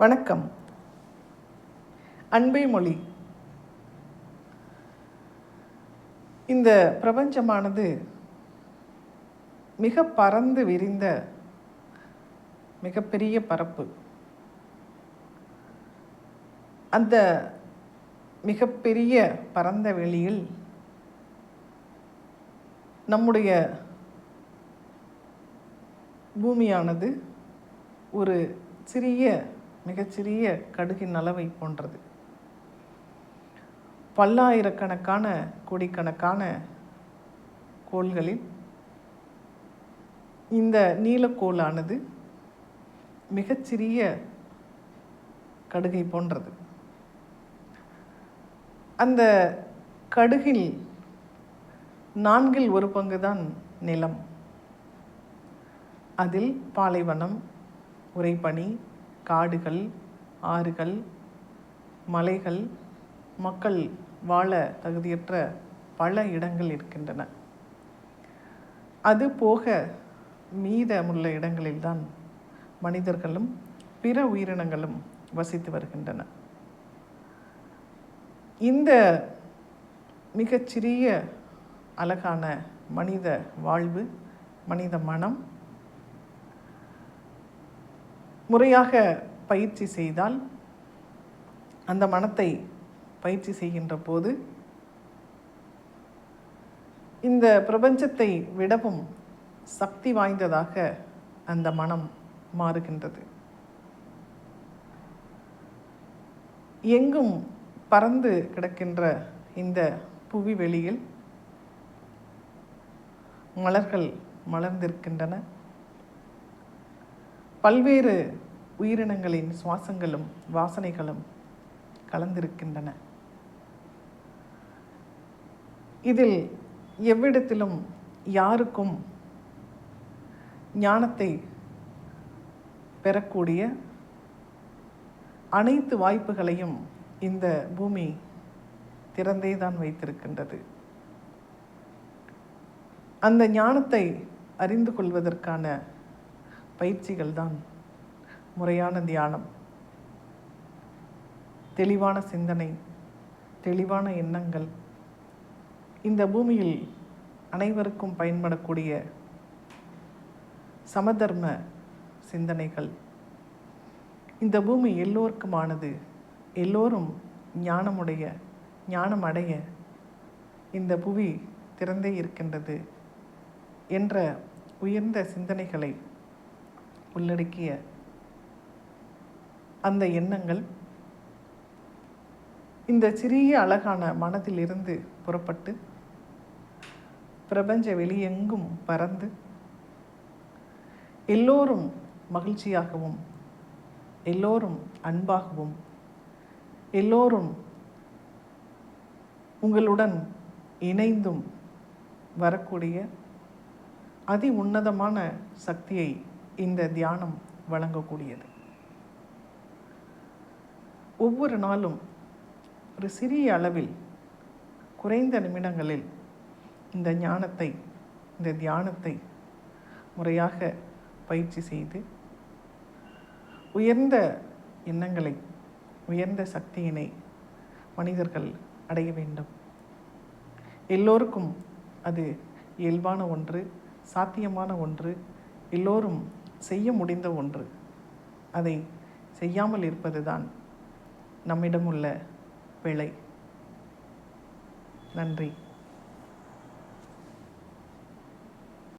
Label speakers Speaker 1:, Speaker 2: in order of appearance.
Speaker 1: வணக்கம். அன்பை மொழி. இந்த பிரபஞ்சமானது மிக பறந்து விரிந்த மிகப்பெரிய பரப்பு. அந்த மிகப்பெரிய பரந்த வெளியில் நம்முடைய பூமியானது ஒரு சிறிய மிகச்சிறிய கடுகின் அளவை போன்றது. பல்லாயிரக்கணக்கான கோடிக்கணக்கான கோள்களில் இந்த நீலக்கோளானது மிகச்சிறிய கடுகை போன்றது. அந்த கடுகில் நான்கில் ஒரு பங்கு தான் நிலம். அதில் பாலைவனம் உறைபனி காடுகள் ஆறுகள் மலைகள் மக்கள் வாழ தகுதியற்ற பல இடங்கள் இருக்கின்றன. அது போக மீதமுள்ள இடங்களில்தான் மனிதர்களும் பிற உயிரினங்களும் வசித்து வருகின்றன. இந்த மிகச்சிறிய அழகான மனித வாழ்வு மனித மனம் முறையாக பயிற்சி செய்தால் அந்த மனத்தை பயிற்சி செய்கின்ற போது இந்த பிரபஞ்சத்தை விடவும் சக்தி வாய்ந்ததாக அந்த மனம் மாறுகின்றது. எங்கும் பறந்து கிடக்கின்ற இந்த புவி வெளியில் மலர்கள் மலர்ந்திருக்கின்றன. பல்வேறு உயிரினங்களின் சுவாசங்களும் வாசனைகளும் கலந்திருக்கின்றன. இதில் எவ்விடத்திலும் யாருக்கும் ஞானத்தை பெறக்கூடிய அனைத்து வாய்ப்புகளையும் இந்த பூமி திறந்தே தான் வைத்திருக்கின்றது. அந்த ஞானத்தை அறிந்து கொள்வதற்கான பயிற்சிகள் தான் முறையான தியானம். தெளிவான சிந்தனை தெளிவான எண்ணங்கள். இந்த பூமியில் அனைவருக்கும் பயன்படக்கூடிய சமதர்ம சிந்தனைகள். இந்த பூமி எல்லோருக்குமானது எல்லோரும் ஞானமுடைய ஞானம் அடைய இந்த புவி திறந்தே இருக்கின்றது என்ற உயர்ந்த சிந்தனைகளை உள்ளடக்கிய அந்த எண்ணங்கள் இந்த சிறிய அழகான மனதிலிருந்து புறப்பட்டு பிரபஞ்ச வெளியெங்கும் பறந்து எல்லோரும் மகிழ்ச்சியாகவும் எல்லோரும் அன்பாகவும் எல்லோரும் உங்களுடன் இணைந்தும் வரக்கூடிய அதி உன்னதமான சக்தியை இந்த தியானம் வழங்கக்கூடியது. ஒவ்வொரு நாளும் ஒரு சிறிய அளவில் குறைந்த நிமிடங்களில் இந்த ஞானத்தை இந்த தியானத்தை முறையாக பயிற்சி செய்து உயர்ந்த எண்ணங்களை உயர்ந்த சக்தியினை மனிதர்கள் அடைய வேண்டும். எல்லோருக்கும் அது இயல்பான ஒன்று சாத்தியமான ஒன்று. எல்லோரும் செய்ய முடிந்த ஒன்று. அதை செய்யாமல் இருப்பதுதான் நம்மிடம் உள்ள பிழை. நன்றி.